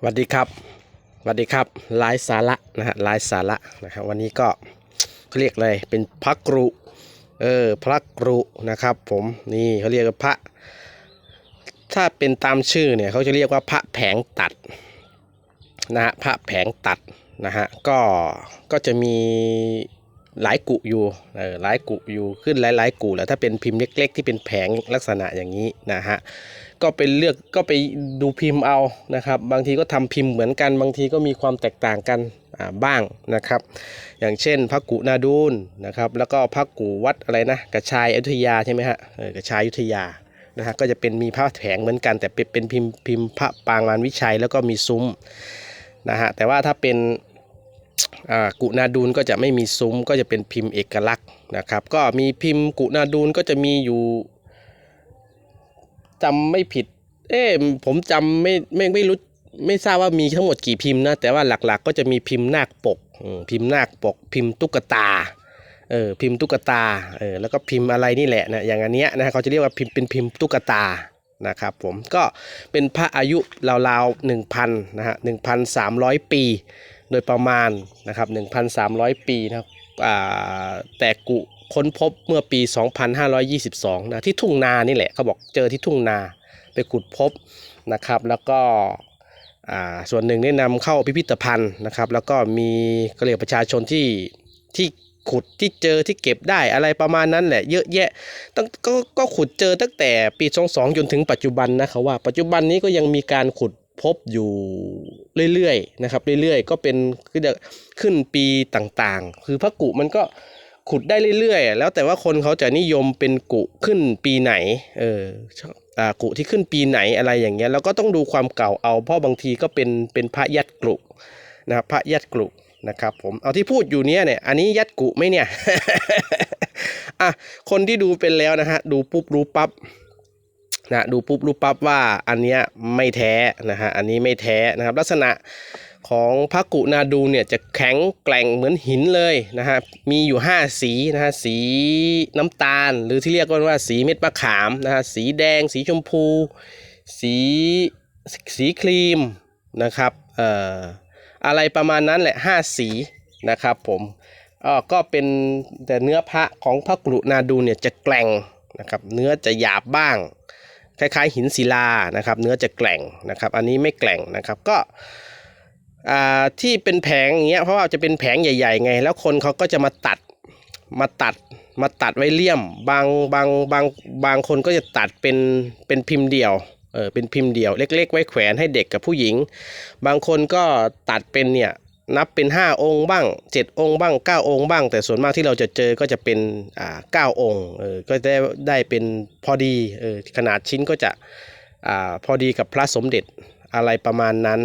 สวัสดีครับสวัสดีครับไลฟ์สาระนะฮะไลฟ์สาระนะครับวันนี้ก็เขาเรียกเลยเป็นพระกรุเออพระกรุนะครับ ผมนี่เขาเรียกว่าพระ ถ้าเป็นตามชื่อเนี่ยเขาจะเรียกว่าพระแผงตัดนะฮะพระแผงตัดนะฮะก็ก็จะมี หลายกุอยู่เออหลายกุอยู่ขึ้นหลายๆกุแล้วถ้าเป็นพิมพ์เล็ก ๆ ที่เป็นแผงลักษณะอย่างนี้นะฮะก็เป็นเลือกก็ไปดูพิมพ์เอานะครับ บางทีก็ทำพิมพ์เหมือนกัน บางทีก็มีความแตกต่างกันบ้างนะครับ อย่างเช่นพระกุนาดูลนะครับ แล้วก็พระกุวัดอะไรนะกระชายอยุธยาใช่ไหมฮะเออกระชายอยุธยานะฮะก็จะเป็นมีพระแผงเหมือนกัน แต่เป็นเป็นพิมพ์พิมพ์พระปางมารวิชัยแล้วก็มีซุ้มนะฮะแต่ว่าถ้าเป็น กุนาดูลก็จะไม่มีซุ้มก็จะเป็นพิมพ์เอกลักษณ์นะครับ ก็มีพิมพ์กุนาดูลก็จะมีอยู่จำไม่ผิด เอ๊ผมจำไม่ไม่ไม่รู้ไม่ทราบว่ามีทั้งหมดกี่พิมพ์นะ แต่ว่าหลักๆ ก็จะมีพิมพ์นาคปก พิมพ์นาคปก พิมพ์ตุ๊กตาเออพิมพ์ตุ๊กตาเออแล้วก็พิมพ์อะไรนี่แหละนะอย่างอันเนี้ยนะเขาจะเรียกว่าพิมพ์เป็นพิมพ์ตุ๊กตานะครับผมก็เป็นพระอายุราวๆหนึ่งพันนะฮะหนึ่งพันสามร้อยปี โดยประมาณนะครับหนึ่งพันสามร้อยปีนะครับแต่กุค้นพบเมื่อปี 2522 นะที่ทุ่งนานี่แหละเขาบอกเจอที่ทุ่งนาไปขุดพบนะครับ แล้วก็ส่วนหนึ่งได้นำเข้าพิพิธภัณฑ์นะครับ แล้วก็มีก็เรียประชาชนที่ที่ขุดที่เจอที่เก็บได้อะไรประมาณนั้นแหละเยอะแยะตั้งก็ก็ขุดเจอตั้งแต่ปี 22 จนถึงปัจจุบันนะเขาว่าปัจจุบันนี้ก็ยังมีการขุด พบอยู่เรื่อยๆนะครับเรื่อยๆ ก็เป็นคือจะขึ้นปีต่างๆ คือพระกุมันก็ขุดได้เรื่อยๆ แล้วแต่ว่าคนเขาจะนิยมเป็นกุขึ้นปีไหนเอออ่ากุที่ขึ้นปีไหนอะไรอย่างเงี้ยแล้วก็ต้องดูความเก่าเอาเพราะบางทีก็เป็นเป็นพระยัดกลุนะครับพระยัดกลุนะครับผมเอาที่พูดอยู่เนี้ยเนี่ยอันนี้ยัดกุไหมเนี่ยอะคนที่ดูเป็นแล้วนะฮะดูปุ๊บรู้ปั๊บ นะดูปุ๊บรู้ปั๊บว่าอันเนี้ยไม่แท้นะฮะอันนี้ไม่แท้นะครับ ลักษณะของพระกุนาดูเนี่ยจะแข็งแกร่งเหมือนหินเลยนะฮะมีอยู่ 5 สีนะฮะสีน้ำตาล หรือที่เรียกกันว่าสีเม็ดมะขามนะฮะสีแดง สีชมพู สีสีครีมนะครับเอ่ออะไรประมาณนั้นแหละ 5 สีนะครับผมอ่อก็เป็นแต่เนื้อพระของพระกุนาดูเนี่ยจะแกร่งนะครับเนื้อจะหยาบบ้าง คล้ายๆหินศิลานะครับเนื้อจะแกร่งนะครับ อันนี้ไม่แกร่งนะครับก็ที่เป็นแผงอย่างเงี้ยเพราะว่าจะเป็นแผงใหญ่ ๆ ไง แล้วคนเขาก็จะมาตัดมาตัดมาตัดไว้เลี่ยม บางบางบางบางคนก็จะตัดเป็นเป็นพิมพ์เดี่ยวเออเป็นพิมพ์เดี่ยวเล็ก ๆ ไว้แขวนให้เด็กกับผู้หญิง บางคนก็ตัดเป็นเนี่ย นับเป็น 5 องค์บ้าง 7 องค์บ้าง 9 องค์บ้าง แต่ส่วนมากที่เราจะเจอก็จะเป็นอ่าเก้าองค์เออก็ได้ได้เป็นพอดีเออขนาดชิ้นก็จะอ่าพอดีกับพระสมเด็จอะไรประมาณนั้น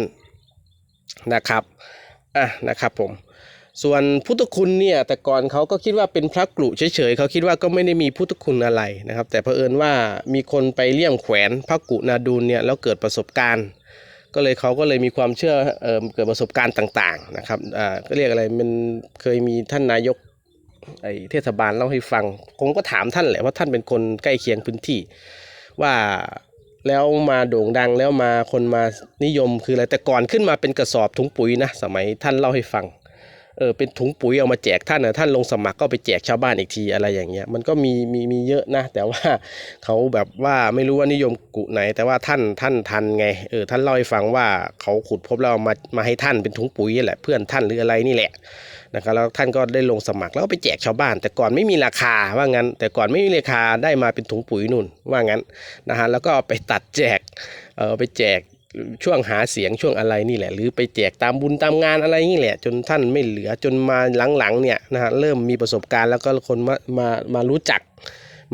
นะครับอะนะครับผมส่วนพุทธคุณเนี่ยแต่ก่อนเขาก็คิดว่าเป็นพระกรุเฉยๆเขาคิดว่าก็ไม่ได้มีพุทธคุณอะไรนะครับ แต่เผอิญว่ามีคนไปเลี่ยมแขวนพระกุนาดูลเนี่ยแล้วเกิดประสบการณ์ ก็เลยเขาก็เลยมีความเชื่อเออเกิดประสบการณ์ต่างๆนะครับอ่าก็เรียกอะไรมันเคยมีท่านนายกไอเทศบาลเล่าให้ฟังผมก็ถามท่านแหละว่าท่านเป็นคนใกล้เคียงพื้นที่ ว่าแล้วมาโด่งดังแล้วมาคนมานิยมคืออะไรแต่ก่อนขึ้นมาเป็นกระสอบถุงปุ๋ยนะสมัยท่านเล่าให้ฟัง เออเป็นถุงปุ๋ยเอามาแจกท่านนะท่านลงสมัครก็ไปแจกชาวบ้านอีกทีอะไรอย่างเงี้ยมันก็มีมีมีเยอะนะ แต่ว่าเขาแบบว่าไม่รู้ว่านิยมกุไหน แต่ว่าท่านท่านทันไงเออท่านเล่าให้ฟังว่าเขาขุดพบแล้วเอามามาให้ท่านเป็นถุงปุ๋ยนี่แหละเพื่อนท่านหรืออะไรนี่แหละนะครับแล้วท่านก็ได้ลงสมัครแล้วก็ไปแจกชาวบ้าน แต่ก่อนไม่มีราคาว่างั้น แต่ก่อนไม่มีราคาได้มาเป็นถุงปุ๋ยนู่นว่างั้นนะฮะแล้วก็ไปตัดแจกเออไปแจก ช่วงหาเสียงช่วงอะไรนี่แหละ หรือไปแจกตามบุญตามงานอะไรนี่แหละ จนท่านไม่เหลือจนมาหลังๆเนี่ยนะฮะเริ่มมีประสบการณ์แล้วก็คนมามามารู้จัก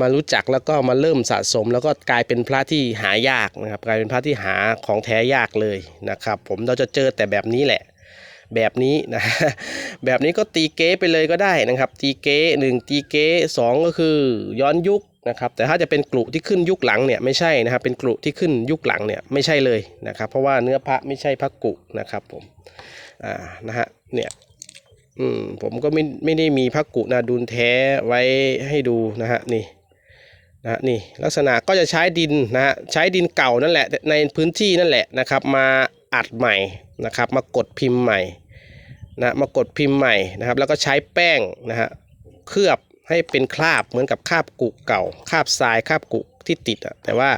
มารู้จักแล้วก็มาเริ่มสะสม แล้วก็กลายเป็นพระที่หายากนะครับ กลายเป็นพระที่หาของแท้ยากเลยนะครับ ผมเราจะเจอแต่แบบนี้แหละแบบนี้นะแบบนี้ก็ตีเก๊ไปเลยก็ได้นะครับ ตีเก๊หนึ่งตีเก๊สองก็คือย้อนยุค นะครับแต่ถ้าจะเป็นกลุ่ที่ขึ้นยุคหลังเนี่ยไม่ใช่นะครับเป็นกลุ่ที่ขึ้นยุคหลังเนี่ยไม่ใช่เลยนะครับเพราะว่าเนื้อพระไม่ใช่พระกุนะครับผมอ่านะฮะเนี่ยอืมผมก็ไม่ไม่ได้มีพระกุนาดุลแท้ไว้ให้ดูนะฮะนี่นะฮะนี่ลักษณะก็จะใช้ดินนะฮะใช้ดินเก่านั่นแหละในพื้นที่นั่นแหละนะครับมาอัดใหม่นะครับมากดพิมพ์ใหม่นะมากดพิมพ์ใหม่นะครับแล้วก็ใช้แป้งนะฮะเคลือบ ให้เป็นคราบเหมือนกับคราบกุเก่าคราบทรายคราบกุที่ติดอะแต่ว่า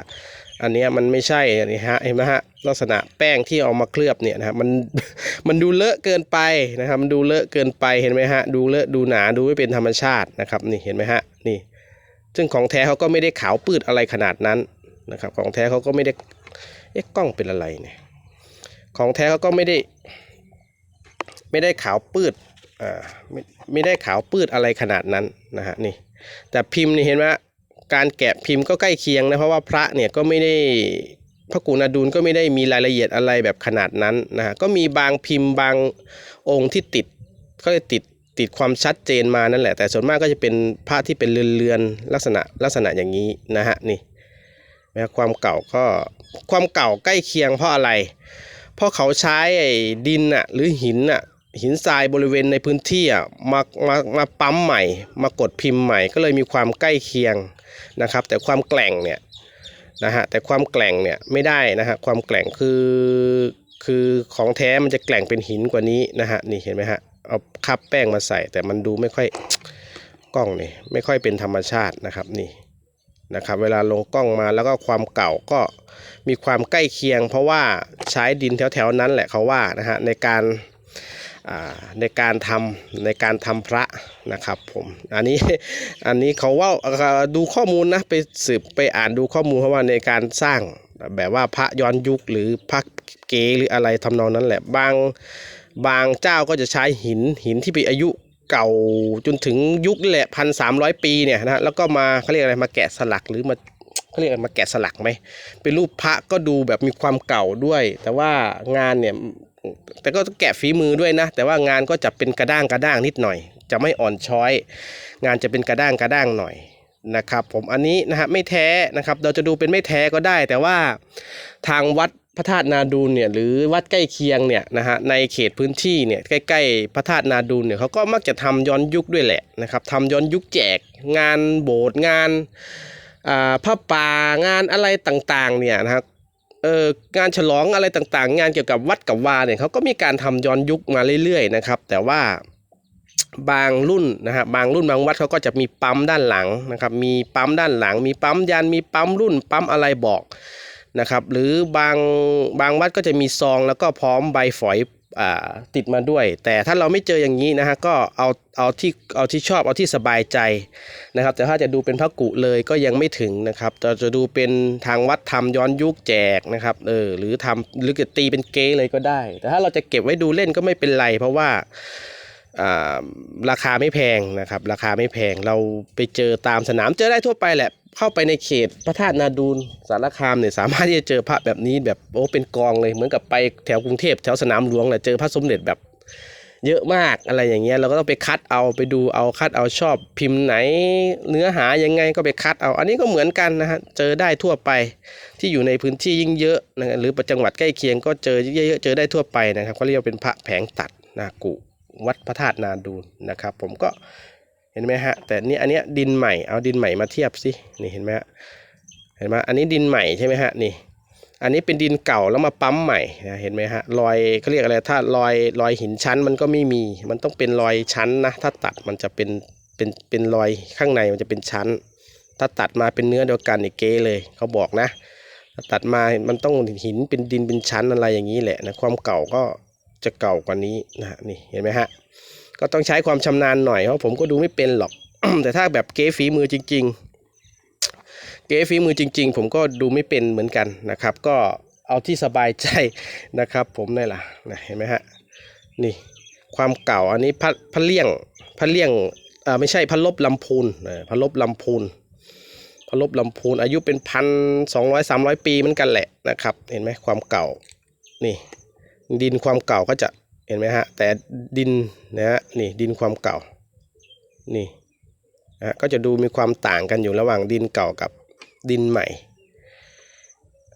อันนี้มันไม่ใช่นี่ฮะเห็นไหมฮะลักษณะแป้งที่เอามาเคลือบเนี่ยนะครับมันมันดูเลอะเกินไปนะครับมันดูเลอะเกินไปเห็นไหมฮะดูเลอะดูหนาดูไม่เป็นธรรมชาตินะครับนี่เห็นไหมฮะนี่ ซึ่งของแท้เขาก็ไม่ได้ขาวปืดอะไรขนาดนั้นนะครับของแท้เขาก็ไม่ได้เอ๊ะกล้องเป็นอะไรเนี่ยของแท้เขาก็ไม่ได้ ไม่ได้ขาวปืด อ่าไม่ไม่ได้ขาวปืดอะไรขนาดนั้นนะฮะนี่แต่พิมพ์นี่เห็นไหมการแกะพิมพ์ก็ใกล้เคียงนะเพราะว่าพระเนี่ยก็ไม่ได้พระกูนาดูลก็ไม่ได้มีรายละเอียดอะไรแบบขนาดนั้นนะฮะก็มีบางพิมพ์บางองค์ที่ติดก็เลยติดติดความชัดเจนมานั่นแหละ แต่ส่วนมากก็จะเป็นพระที่เป็นเรือนๆลักษณะลักษณะอย่างนี้นะฮะนี่นะความเก่าก็ความเก่าใกล้เคียงเพราะอะไร เพราะเขาใช้ดินอะหรือหินอะ หินทรายบริเวณในพื้นที่อะมามามาปั๊มใหม่ มากดพิมพ์ใหม่ก็เลยมีความใกล้เคียงนะครับ แต่ความแกร่งเนี่ยนะฮะแต่ความแกร่งเนี่ยไม่ได้นะฮะความแกร่งคือคือของแท้มันจะแกร่งเป็นหินกว่านี้นะฮะนี่เห็นไหมฮะเอาคับแป้งมาใส่ แต่มันดูไม่ค่อยกล้องนี่ไม่ค่อยเป็นธรรมชาตินะครับนี่นะครับเวลาลงกล้องมาแล้วก็ความเก่าก็มีความใกล้เคียง เพราะว่าใช้ดินแถวๆนั้นแหละเขาว่านะฮะในการ ในการทำในการทำพระนะครับผมอันนี้อันนี้เขาว่าดูข้อมูลนะไปสืบไปอ่านดูข้อมูลเพราะว่าในการสร้างแบบว่าพระย้อนยุคหรือพระเก๋หรืออะไรทำนองนั้นแหละบางบางเจ้าก็จะใช้หินหินที่มีอายุเก่าจนถึงยุคนี่แหละพันสามร้อยปีเนี่ยนะแล้วก็มาเขาเรียกอะไรมาแกะสลักหรือมาเขาเรียกอะไรมาแกะสลักไหมเป็นรูปพระก็ดูแบบมีความเก่าด้วย แต่ว่างานเนี่ย แต่ก็แกะฝีมือด้วยนะ แต่ว่างานก็จะเป็นกระด้างกระด้างนิดหน่อย จะไม่อ่อนช้อย งานจะเป็นกระด้างกระด้างหน่อยนะครับ ผมอันนี้นะฮะไม่แท้นะครับ เราจะดูเป็นไม่แท้ก็ได้ แต่ว่าทางวัดพระธาตุนาดูลเนี่ยหรือวัดใกล้เคียงเนี่ยนะฮะในเขตพื้นที่เนี่ยใกล้ๆพระธาตุนาดูลเนี่ยเขาก็มักจะทำย้อนยุคด้วยแหละนะครับทำย้อนยุคแจกงานโบสถ์งานอ่าป่างานอะไรต่างๆเนี่ยนะครับ งานฉลองอะไรต่างๆ งานเกี่ยวกับวัดกับวาเนี่ยเขาก็มีการทำย้อนยุคมาเรื่อยๆนะครับ แต่ว่าบางรุ่นนะฮะบางรุ่นบางวัดเขาก็จะมีปั๊มด้านหลังนะครับมีปั๊มด้านหลัง มีปั๊มยันมีปั๊มรุ่น ปั๊มอะไรบอกนะครับหรือบางบางวัดก็จะมีซองแล้วก็พร้อมใบฝอย ติดมาด้วย แต่ถ้าเราไม่เจออย่างนี้นะฮะก็เอาเอาที่เอาที่ชอบเอาที่สบายใจนะครับ แต่ถ้าจะดูเป็นพระกุเลยก็ยังไม่ถึงนะครับเราจะดูเป็นทางวัดทำย้อนยุคแจกนะครับเออหรือทำหรือจะตีเป็นเก๊เลยก็ได้ แต่ถ้าเราจะเก็บไว้ดูเล่นก็ไม่เป็นไร เพราะว่าอ่า ราคาไม่แพงนะครับ ราคาไม่แพงเราไปเจอตามสนามเจอได้ทั่วไปแหละ เข้าไปในเขตพระธาตุนาดูลสารคามเนี่ยสามารถที่จะเจอพระแบบนี้แบบโอ้เป็นกองเลยเหมือนกับไปแถวกรุงเทพแถวสนามหลวงแหละเจอพระสมเด็จแบบเยอะมากอะไรอย่างเงี้ยเราก็ต้องไปคัดเอาไปดูเอาคัดเอาชอบพิมพ์ไหน เนื้อหายังไงก็ไปคัดเอา อันนี้ก็เหมือนกันนะฮะเจอได้ทั่วไปที่อยู่ในพื้นที่ยิ่งเยอะนะหรือประจังหวัดใกล้เคียงก็เจอเยอะๆเจอได้ทั่วไปนะครับเขาเรียกว่าเป็นพระแผงตัดนากุ วัดพระธาตุนาดูนนะครับ ผมก็เห็นไหมฮะแต่นี่อันเนี้ยดินใหม่เอาดินใหม่มาเทียบสินี่เห็นไหมฮะเห็นไหมอันนี้ดินใหม่ใช่ไหมฮะนี่ อันนี้เป็นดินเก่าแล้วมาปั๊มใหม่นะเห็นไหมฮะรอยเขาเรียกอะไรถ้ารอยรอยหินชั้นมันก็ไม่มี มันต้องเป็นรอยชั้นนะถ้าตัดมันจะเป็นเป็นเป็นรอยข้างในมันจะเป็นชั้น ถ้าตัดมาเป็นเนื้อเดียวกันนี่เก้เลยเขาบอกนะตัดมา มันต้องหินเป็นดินเป็นชั้นอะไรอย่างนี้แหละนะความเก่าก็ จะเก่ากว่านี้นะฮะนี่เห็นไหมฮะก็ต้องใช้ความชำนาญหน่อยเพราะผมก็ดูไม่เป็นหรอก แต่ถ้าแบบเก้ฝีมือจริง ๆ เก๋ฝีมือจริง ๆ ผมก็ดูไม่เป็นเหมือนกันนะครับ ก็เอาที่สบายใจนะครับ ผมนี่แหละนะเห็นไหมฮะนี่ความเก่าอันนี้พระพระเลี่ยงพระเลี่ยงเอ่อไม่ใช่พระลบลำพูนพระลบลำพูนพระลบลำพูนอายุเป็นพันสองร้อยสามร้อยปีเหมือนกันแหละนะครับ เห็นไหมความเก่านี่ ดินความเก่าก็จะเห็นไหมฮะแต่ดินนะฮะนี่ดินความเก่านี่นะฮะก็จะดูมีความต่างกันอยู่ระหว่างดินเก่ากับดินใหม่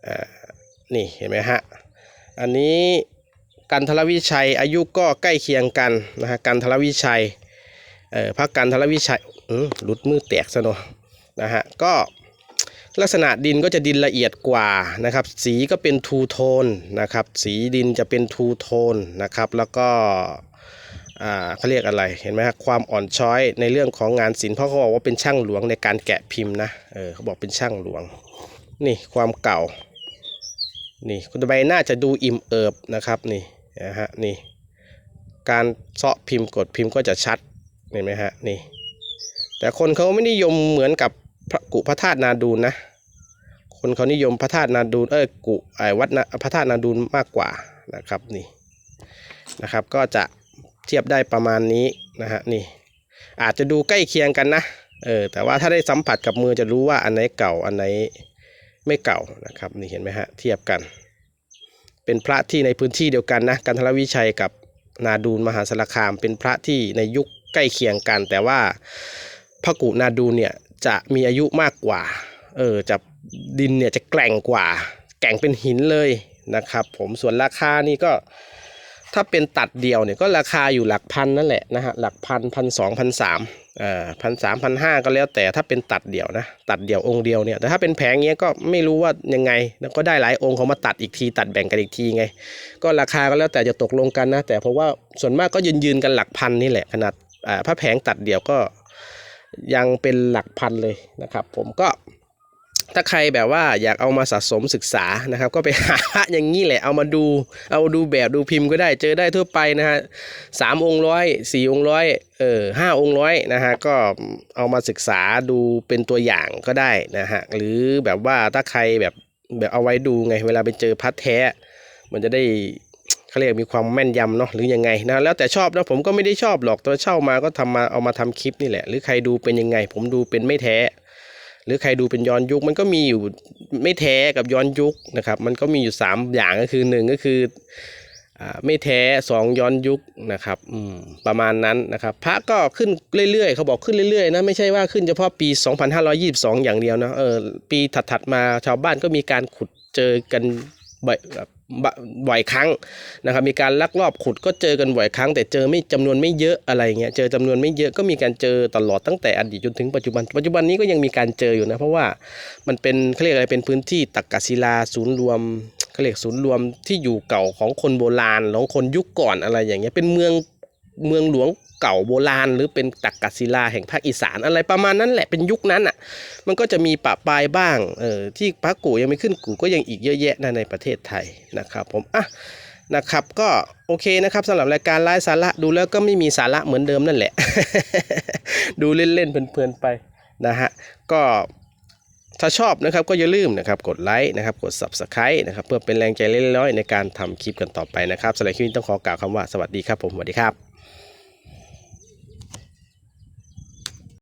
อ่านี่เห็นไหมฮะอันนี้กันทรวิชัยอายุก็ใกล้เคียงกันนะฮะกันทรวิชัยเอ่อพระกันทรวิชัยอืมหลุดมือแตกซะเนอะนะฮะก็ ลักษณะดินก็จะดินละเอียดกว่านะครับ สีก็เป็นทูโทนนะครับ สีดินจะเป็นทูโทนนะครับ แล้วก็อ่าเขาเรียกอะไรเห็นไหมครัความอ่อนช้อยในเรื่องของงานศิลป์เพราะเขาบอกว่าเป็นช่างหลวงในการแกะพิมพ์นะเออเขาบอกเป็นช่างหลวง นี่ความเก่า นี่คุณใบหน้าจะดูอิ่มเอิบนะครับนี่นะฮะนี่การเซาะพิมพ์กดพิมพ์ก็จะชัดเห็นไหมฮะนี่แต่คนเขาไม่นิยมเหมือนกับ พระกุพระธาตุนาดูนนะ คนเขานิยมพระธาตุนาดูนเออกุไอวัดนะพระธาตุนาดูนมากกว่านะครับนี่นะครับ ก็จะเทียบได้ประมาณนี้นะฮะนี่ อาจจะดูใกล้เคียงกันนะเออแต่ว่าถ้าได้สัมผัสกับมือจะรู้ว่าอันไหนเก่าอันไหนไม่เก่านะครับนี่เห็นไหมฮะเทียบกัน เป็นพระที่ในพื้นที่เดียวกันนะกันทรวิชัยกับนาดูนมหาสารคาม เป็นพระที่ในยุคใกล้เคียงกัน แต่ว่าพระกุนาดูนเนี่ย จะมีอายุมากกว่า เออจะดินเนี่ยจะแกร่งกว่า แกร่งเป็นหินเลยนะครับผมส่วนราคานี่ก็ถ้าเป็นตัดเดียวเนี่ยก็ราคาอยู่หลักพันนั่นแหละนะฮะหลักพันพันสองพันสามอ่าพันสามพันห้าก็แล้วแต่ถ้าเป็นตัดเดี่ยวนะตัดเดี่ยวองค์เดียวเนี่ยแต่ถ้าเป็นแผงเงี้ยก็ไม่รู้ว่ายังไงแล้วก็ได้หลายองค์เขามาตัดอีกที ตัดแบ่งกันอีกทีไง ก็ราคาก็แล้วแต่จะตกลงกันนะ แต่เพราะว่าส่วนมากก็ยืนยืนกันหลักพันนี่แหละขนาดอ่าพระแผงตัดเดี่ยวก็ ยังเป็นหลักพันเลยนะครับผมก็ถ้าใครแบบว่าอยากเอามาสะสมศึกษานะครับ ก็ไปหาอย่างนี้แหละเอามาดู เอาดูแบบดูพิมพ์ก็ได้เจอได้ทั่วไปนะฮะสามองค์ร้อยสี่องค์ร้อยเออห้าองค์ร้อยนะฮะก็เอามาศึกษาดูเป็นตัวอย่างก็ได้นะฮะหรือแบบว่าถ้าใครแบบแบบเอาไว้ดูไงเวลาไปเจอพัดแท้ มันจะได้ เขาเรียกมีความแม่นยำเนาะหรือยังไงนะแล้วแต่ชอบนะผมก็ไม่ได้ชอบหรอกตัวเช่ามาก็ทำมาเอามาทำคลิปนี่แหละ หรือใครดูเป็นยังไง ผมดูเป็นไม่แท้ หรือใครดูเป็นย้อนยุคมันก็มีอยู่ไม่แท้กับย้อนยุคนะครับ มันก็มีอยู่ 3 อย่างก็คือหนึ่งก็คืออ่าไม่แท้สองย้อนยุคนะครับประมาณนั้นนะครับพระก็ขึ้นเรื่อยๆ เขาบอกขึ้นเรื่อยๆนะไม่ใช่ว่าขึ้นเฉพาะปี 2522 อย่างเดียวนะเออปีถัดๆมาชาวบ้านก็มีการขุดเจอกัน บ่อยครั้งนะครับมีการลักลอบขุดก็เจอกันบ่อยครั้ง แต่เจอไม่จำนวนไม่เยอะอะไรเงี้ยเจอจำนวนไม่เยอะก็มีการเจอตลอดตั้งแต่อดีตจนถึงปัจจุบัน ปัจจุบันนี้ก็ยังมีการเจออยู่นะเพราะว่ามันเป็นเขาเรียกอะไรเป็นพื้นที่ตักกศิลาศูนย์รวมเขาเรียกศูนย์รวมที่อยู่เก่าของคนโบราณของคนยุคก่อนอะไรอย่างเงี้ยเป็นเมือง เมืองหลวงเก่าโบราณ หรือเป็นตักกศิลาแห่งภาคอีสานอะไรประมาณนั้นแหละเป็นยุคนั้นอะมันก็จะมีปะปลายบ้างเออที่พระกูยังไม่ขึ้นกูก็ยังอีกเยอะแยะนะในประเทศไทยนะครับผมอะนะครับก็โอเคนะครับสำหรับรายการไลฟ์สาระดูแล้วก็ไม่มีสาระเหมือนเดิมนั่นแหละ ดูเล่นๆเพลินๆไปนะฮะก็ถ้าชอบนะครับก็อย่าลืมนะครับกดไลค์นะครับกด subscribe นะครับเพื่อเป็นแรงใจเล็กน้อยๆในการทำคลิปกันต่อไปนะครับสำหรับคลิปนี้ต้องขอกล่าวคำว่าสวัสดีครับผมสวัสดีครับ